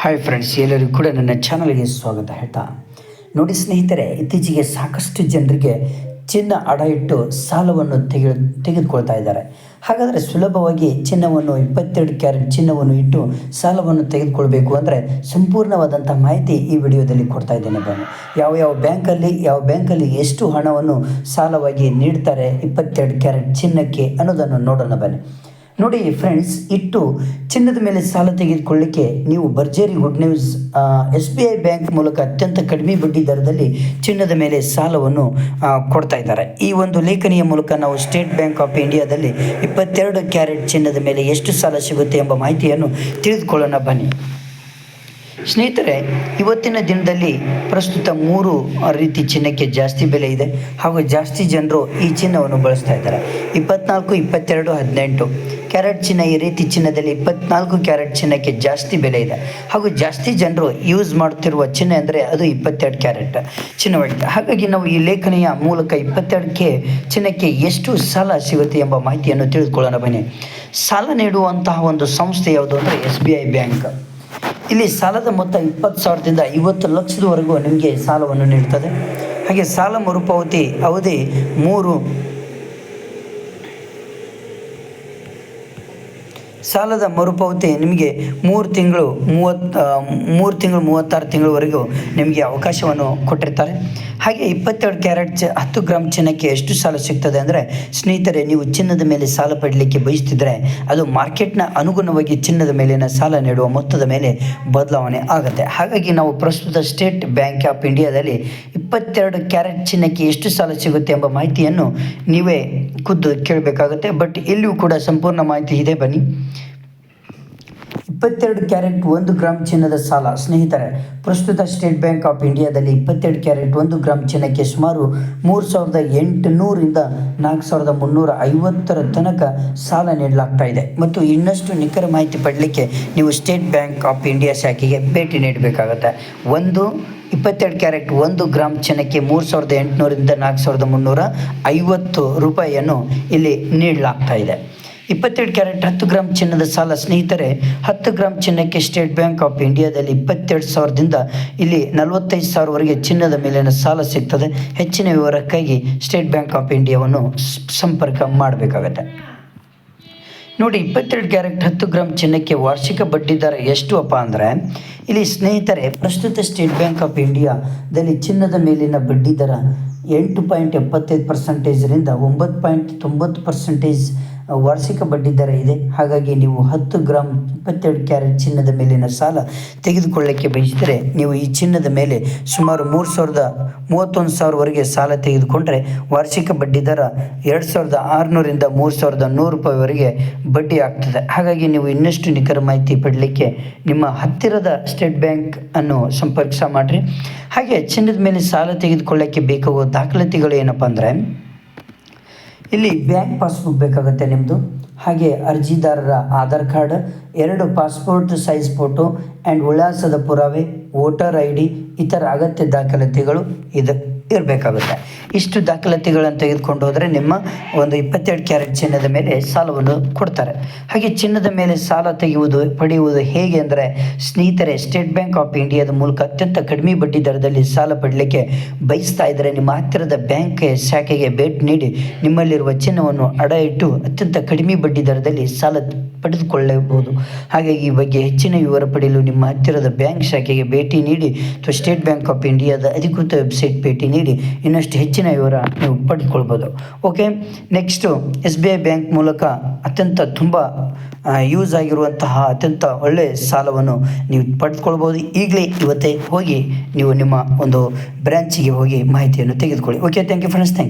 Hi friends ಎಲ್ಲರಿಗೂ ಕೂಡ ನನ್ನ ಚಾನಲ್ಗೆ ಸ್ವಾಗತ ಹೇಳ್ತಾ. ನೋಡಿ ಸ್ನೇಹಿತರೆ, ಇತ್ತೀಚೆಗೆ ಸಾಕಷ್ಟು ಜನರಿಗೆ ಚಿನ್ನ ಅಡ ಇಟ್ಟು ಸಾಲವನ್ನು ತೆಗೆ ತೆಗೆದುಕೊಳ್ತಾ ಇದ್ದಾರೆ. ಹಾಗಾದರೆ ಸುಲಭವಾಗಿ ಚಿನ್ನವನ್ನು ಇಪ್ಪತ್ತೆರಡು ಕ್ಯಾರೆಟ್ ಚಿನ್ನವನ್ನು ಇಟ್ಟು ಸಾಲವನ್ನು ತೆಗೆದುಕೊಳ್ಬೇಕು ಅಂದರೆ ಸಂಪೂರ್ಣವಾದಂಥ ಮಾಹಿತಿ ಈ ವಿಡಿಯೋದಲ್ಲಿ ಕೊಡ್ತಾ ಇದ್ದೇನೆ ಬನ್ನಿ. ಯಾವ ಯಾವ ಬ್ಯಾಂಕಲ್ಲಿ ಯಾವ ಬ್ಯಾಂಕಲ್ಲಿ ಎಷ್ಟು ಹಣವನ್ನು ಸಾಲವಾಗಿ ನೀಡ್ತಾರೆ ಇಪ್ಪತ್ತೆರಡು ಕ್ಯಾರೆಟ್ ಚಿನ್ನಕ್ಕೆ ಅನ್ನೋದನ್ನು ನೋಡೋಣ ಬನ್ನಿ. ನೋಡಿ ಫ್ರೆಂಡ್ಸ್ ಇಟ್ಟು ಚಿನ್ನದ ಮೇಲೆ ಸಾಲ ತೆಗೆದುಕೊಳ್ಳಿಕ್ಕೆ ನೀವು ಭರ್ಜರಿ good news S B I bank ಮೂಲಕ ಅತ್ಯಂತ ಕಡಿಮೆ ಬಡ್ಡಿ ದರದಲ್ಲಿ ಚಿನ್ನದ ಮೇಲೆ ಸಾಲವನ್ನು ಕೊಡ್ತಾ ಇದ್ದಾರೆ. ಈ ಒಂದು ಲೇಖನಿಯ ಮೂಲಕ ನಾವು ಸ್ಟೇಟ್ ಬ್ಯಾಂಕ್ ಆಫ್ ಇಂಡಿಯಾದಲ್ಲಿ ಇಪ್ಪತ್ತೆರಡು ಕ್ಯಾರೆಟ್ ಚಿನ್ನದ ಮೇಲೆ ಎಷ್ಟು ಸಾಲ ಸಿಗುತ್ತೆ ಎಂಬ ಮಾಹಿತಿಯನ್ನು ತಿಳಿದುಕೊಳ್ಳೋಣ ಬನ್ನಿ. ಸ್ನೇಹಿತರೆ, ಇವತ್ತಿನ ದಿನದಲ್ಲಿ ಪ್ರಸ್ತುತ ಮೂರು ರೀತಿ ಚಿನ್ನಕ್ಕೆ ಜಾಸ್ತಿ ಬೆಲೆ ಇದೆ ಹಾಗೂ ಜಾಸ್ತಿ ಜನರು ಈ ಚಿನ್ನವನ್ನು ಬಳಸ್ತಾ ಇದ್ದಾರೆ. ಇಪ್ಪತ್ನಾಲ್ಕು, ಇಪ್ಪತ್ತೆರಡು, ಹದಿನೆಂಟು ಕ್ಯಾರೆಟ್ ಚಿನ್ನ ಈ ರೀತಿ ಚಿನ್ನದಲ್ಲಿ ಇಪ್ಪತ್ನಾಲ್ಕು ಕ್ಯಾರೆಟ್ ಚಿನ್ನಕ್ಕೆ ಜಾಸ್ತಿ ಬೆಲೆ ಇದೆ. ಹಾಗೂ ಜಾಸ್ತಿ ಜನರು ಯೂಸ್ ಮಾಡುತ್ತಿರುವ ಚಿನ್ನ ಅಂದರೆ ಅದು ಇಪ್ಪತ್ತೆರಡು ಕ್ಯಾರೆಟ್ ಚಿನ್ನವಾಗಿದೆ. ಹಾಗಾಗಿ ನಾವು ಈ ಲೇಖನೆಯ ಮೂಲಕ ಇಪ್ಪತ್ತೆರಡಕ್ಕೆ ಚಿನ್ನಕ್ಕೆ ಎಷ್ಟು ಸಾಲ ಸಿಗುತ್ತೆ ಎಂಬ ಮಾಹಿತಿಯನ್ನು ತಿಳಿದುಕೊಳ್ಳೋಣ ಬನ್ನಿ. ಸಾಲ ನೀಡುವಂತಹ ಒಂದು ಸಂಸ್ಥೆ ಯಾವುದು ಅಂದರೆ ಎಸ್ ಬಿ ಐ ಬ್ಯಾಂಕ್. ಇಲ್ಲಿ ಸಾಲದ ಮೊತ್ತ ಇಪ್ಪತ್ತು ಸಾವಿರದಿಂದ ಐವತ್ತು ಲಕ್ಷದವರೆಗೂ ನಿಮಗೆ ಸಾಲವನ್ನು ನೀಡ್ತದೆ ಹಾಗೆ ಸಾಲ ಮರುಪಾವತಿ ಅವಧಿ ಮೂರು ಸಾಲದ ಮರುಪಾವತಿ ನಿಮಗೆ ಮೂರು ತಿಂಗಳು ಮೂವತ್ತು ಮೂರು ತಿಂಗಳು ಮೂವತ್ತಾರು ತಿಂಗಳವರೆಗೂ ನಿಮಗೆ ಅವಕಾಶವನ್ನು ಕೊಟ್ಟಿರ್ತಾರೆ. ಹಾಗೆ ಇಪ್ಪತ್ತೆರಡು ಕ್ಯಾರೆಟ್ ಚ, ಹತ್ತು ಗ್ರಾಮ್ ಚಿನ್ನಕ್ಕೆ ಎಷ್ಟು ಸಾಲ ಸಿಗ್ತದೆ ಅಂದರೆ, ಸ್ನೇಹಿತರೆ, ನೀವು ಚಿನ್ನದ ಮೇಲೆ ಸಾಲ ಪಡಲಿಕ್ಕೆ ಬಯಸ್ತಿದ್ರೆ, ಅದು ಮಾರ್ಕೆಟ್ನ ಅನುಗುಣವಾಗಿ ಚಿನ್ನದ ಮೇಲಿನ ಸಾಲ ನೀಡುವ ಮೊತ್ತದ ಮೇಲೆ ಬದಲಾವಣೆ ಆಗುತ್ತೆ. ಹಾಗಾಗಿ ನಾವು ಪ್ರಸ್ತುತ ಸ್ಟೇಟ್ ಬ್ಯಾಂಕ್ ಆಫ್ ಇಂಡಿಯಾದಲ್ಲಿ ಇಪ್ಪತ್ತೆರಡು ಕ್ಯಾರೆಟ್ ಚಿನ್ನಕ್ಕೆ ಎಷ್ಟು ಸಾಲ ಸಿಗುತ್ತೆ ಎಂಬ ಮಾಹಿತಿಯನ್ನು ನೀವೇ ಖುದ್ದು ಕೇಳಬೇಕಾಗುತ್ತೆ. ಬಟ್ ಇಲ್ಲಿಯೂ ಕೂಡ ಸಂಪೂರ್ಣ ಮಾಹಿತಿ ಇದೆ ಬನ್ನಿ. ಇಪ್ಪತ್ತೆರಡು ಕ್ಯಾರೆಟ್ ಒಂದು ಗ್ರಾಮ್ ಚಿನ್ನದ ಸಾಲ. ಸ್ನೇಹಿತರೆ, ಪ್ರಸ್ತುತ ಸ್ಟೇಟ್ ಬ್ಯಾಂಕ್ ಆಫ್ ಇಂಡಿಯಾದಲ್ಲಿ ಇಪ್ಪತ್ತೆರಡು ಕ್ಯಾರೆಟ್ ಒಂದು ಗ್ರಾಮ್ ಚಿನ್ನಕ್ಕೆ ಸುಮಾರು ಮೂರು ಸಾವಿರದ ಎಂಟುನೂರಿಂದ ನಾಲ್ಕು ಸಾವಿರದ ಮುನ್ನೂರ ಐವತ್ತರ ತನಕ ಸಾಲ ನೀಡಲಾಗ್ತಾ ಇದೆ. ಮತ್ತು ಇನ್ನಷ್ಟು ನಿಖರ ಮಾಹಿತಿ ಪಡಲಿಕ್ಕೆ ನೀವು ಸ್ಟೇಟ್ ಬ್ಯಾಂಕ್ ಆಫ್ ಇಂಡಿಯಾ ಶಾಖೆಗೆ ಭೇಟಿ ನೀಡಬೇಕಾಗುತ್ತೆ. ಒಂದು, ಇಪ್ಪತ್ತೆರಡು ಕ್ಯಾರೆಟ್ ಒಂದು ಗ್ರಾಮ್ ಚಿನ್ನಕ್ಕೆ ಮೂರು ಸಾವಿರದ ಎಂಟುನೂರಿಂದ ನಾಲ್ಕು ಸಾವಿರದ ಮುನ್ನೂರ ಐವತ್ತು ರೂಪಾಯಿಯನ್ನು ಇಲ್ಲಿ ನೀಡಲಾಗ್ತಾ ಇದೆ. ಇಪ್ಪತ್ತೆರಡು ಕ್ಯಾರೆಟ್ ಹತ್ತು ಗ್ರಾಮ್ ಚಿನ್ನದ ಸಾಲ ಸ್ನೇಹಿತರೆ, ಹತ್ತು ಗ್ರಾಮ್ ಚಿನ್ನಕ್ಕೆ ಸ್ಟೇಟ್ ಬ್ಯಾಂಕ್ ಆಫ್ ಇಂಡಿಯಾದಲ್ಲಿ ಇಪ್ಪತ್ತೆರಡು ಸಾವಿರದಿಂದ ಇಲ್ಲಿ ನಲವತ್ತೈದು ಸಾವಿರವರೆಗೆ ಚಿನ್ನದ ಮೇಲಿನ ಸಾಲ ಸಿಗ್ತದೆ. ಹೆಚ್ಚಿನ ವಿವರಕ್ಕಾಗಿ ಸ್ಟೇಟ್ ಬ್ಯಾಂಕ್ ಆಫ್ ಇಂಡಿಯಾವನ್ನು ಸಂಪರ್ಕ ಮಾಡಬೇಕಾಗತ್ತೆ. ನೋಡಿ, ಇಪ್ಪತ್ತೆರಡು ಕ್ಯಾರೆಟ್ ಹತ್ತು ಗ್ರಾಮ್ ಚಿನ್ನಕ್ಕೆ ವಾರ್ಷಿಕ ಬಡ್ಡಿ ದರ ಎಷ್ಟು ಅಪ್ಪ ಅಂದರೆ, ಇಲ್ಲಿ ಸ್ನೇಹಿತರೆ, ಪ್ರಸ್ತುತ ಸ್ಟೇಟ್ ಬ್ಯಾಂಕ್ ಆಫ್ ಇಂಡಿಯಾದಲ್ಲಿ ಚಿನ್ನದ ಮೇಲಿನ ಬಡ್ಡಿ ದರ ಎಂಟು ಪಾಯಿಂಟ್ ಎಪ್ಪತ್ತೈದು ಪರ್ಸೆಂಟೇಜರಿಂದ ಒಂಬತ್ತು ಪಾಯಿಂಟ್ ತೊಂಬತ್ತು ಪರ್ಸೆಂಟೇಜ್ ವಾರ್ಷಿಕ ಬಡ್ಡಿ ದರ ಇದೆ. ಹಾಗಾಗಿ ನೀವು ಹತ್ತು ಗ್ರಾಮ್ ಇಪ್ಪತ್ತೆರಡು ಕ್ಯಾರೆಟ್ ಚಿನ್ನದ ಮೇಲಿನ ಸಾಲ ತೆಗೆದುಕೊಳ್ಳಕ್ಕೆ ಬಯಸಿದರೆ ನೀವು ಈ ಚಿನ್ನದ ಮೇಲೆ ಸುಮಾರು ಮೂರು ಸಾವಿರದ ಮೂವತ್ತೊಂದು ಸಾವಿರವರೆಗೆ ಸಾಲ ತೆಗೆದುಕೊಂಡರೆ ವಾರ್ಷಿಕ ಬಡ್ಡಿ ದರ ಎರಡು ಸಾವಿರದ ಆರುನೂರಿಂದ ಮೂರು ಸಾವಿರದ ನೂರು ರೂಪಾಯಿವರೆಗೆ ಬಡ್ಡಿ ಆಗ್ತದೆ. ಹಾಗಾಗಿ ನೀವು ಇನ್ನಷ್ಟು ನಿಖರ ಮಾಹಿತಿ ಪಡಲಿಕ್ಕೆ ನಿಮ್ಮ ಹತ್ತಿರದ ಸ್ಟೇಟ್ ಬ್ಯಾಂಕ್ ಅನ್ನು ಸಂಪರ್ಕಿಸ ಮಾಡಿರಿ. ಹಾಗೆ ಚಿನ್ನದ ಮೇಲೆ ಸಾಲ ತೆಗೆದುಕೊಳ್ಳಕ್ಕೆ ಬೇಕಾಗುವ ದಾಖಲಾತಿಗಳು ಏನಪ್ಪ ಅಂದರೆ ಇಲ್ಲಿ ಬ್ಯಾಂಕ್ ಪಾಸ್ಬುಕ್ ಬೇಕಾಗುತ್ತೆ ನಿಮ್ಮದು ಹಾಗೆ ಅರ್ಜಿದಾರರ ಆಧಾರ್ ಕಾರ್ಡ್, ಎರಡು ಪಾಸ್ಪೋರ್ಟ್ ಸೈಜ್ ಫೋಟೋ ಆ್ಯಂಡ್ ವಿಳಾಸದ ಪುರಾವೆ, ವೋಟರ್ ಐ ಡಿ, ಇತರ ಅಗತ್ಯ ದಾಖಲಾತಿಗಳು ಇದು. ಇರಬೇಕಾಗುತ್ತೆ. ಇಷ್ಟು ದಾಖಲಾತಿಗಳನ್ನು ತೆಗೆದುಕೊಂಡು ಹೋದರೆ ನಿಮ್ಮ ಒಂದು ಇಪ್ಪತ್ತೆರಡು ಕ್ಯಾರೆಟ್ ಚಿನ್ನದ ಮೇಲೆ ಸಾಲವನ್ನು ಕೊಡ್ತಾರೆ. ಹಾಗೆ ಚಿನ್ನದ ಮೇಲೆ ಸಾಲ ತೆಗೆಯುವುದು, ಪಡೆಯುವುದು ಹೇಗೆ ಅಂದರೆ, ಸ್ನೇಹಿತರೆ, ಸ್ಟೇಟ್ ಬ್ಯಾಂಕ್ ಆಫ್ ಇಂಡಿಯಾದ ಮೂಲಕ ಅತ್ಯಂತ ಕಡಿಮೆ ಬಡ್ಡಿ ದರದಲ್ಲಿ ಸಾಲ ಪಡಲಿಕ್ಕೆ ಬಯಸ್ತಾ ಇದ್ದರೆ ನಿಮ್ಮ ಹತ್ತಿರದ ಬ್ಯಾಂಕ್ ಶಾಖೆಗೆ ಭೇಟಿ ನೀಡಿ ನಿಮ್ಮಲ್ಲಿರುವ ಚಿನ್ನವನ್ನು ಅಡ ಇಟ್ಟು ಅತ್ಯಂತ ಕಡಿಮೆ ಬಡ್ಡಿ ದರದಲ್ಲಿ ಸಾಲ ಪಡೆದುಕೊಳ್ಳಬಹುದು. ಹಾಗಾಗಿ ಈ ಬಗ್ಗೆ ಹೆಚ್ಚಿನ ವಿವರ ಪಡೆಯಲು ನಿಮ್ಮ ಹತ್ತಿರದ ಬ್ಯಾಂಕ್ ಶಾಖೆಗೆ ಭೇಟಿ ನೀಡಿ, ಅಥವಾ ಸ್ಟೇಟ್ ಬ್ಯಾಂಕ್ ಆಫ್ ಇಂಡಿಯಾದ ಅಧಿಕೃತ ವೆಬ್ಸೈಟ್ ಭೇಟಿ ನೀಡಿ, ಇನ್ನಷ್ಟು ಹೆಚ್ಚಿನ ವಿವರ ನೀವು ಪಡೆದುಕೊಳ್ಬೋದು okay, next S B I bank ಮೂಲಕ ಅತ್ಯಂತ ತುಂಬ ಯೂಸ್ ಆಗಿರುವಂತಹ ಅತ್ಯಂತ ಒಳ್ಳೆಯ ಸಾಲವನ್ನು ನೀವು ಪಡೆದುಕೊಳ್ಬೋದು ಈಗಲೇ ಇವತ್ತೇ ಹೋಗಿ ನೀವು ನಿಮ್ಮ ಒಂದು ಬ್ರ್ಯಾಂಚಿಗೆ ಹೋಗಿ ಮಾಹಿತಿಯನ್ನು ತೆಗೆದುಕೊಳ್ಳಿ. Okay, thank you friends, thank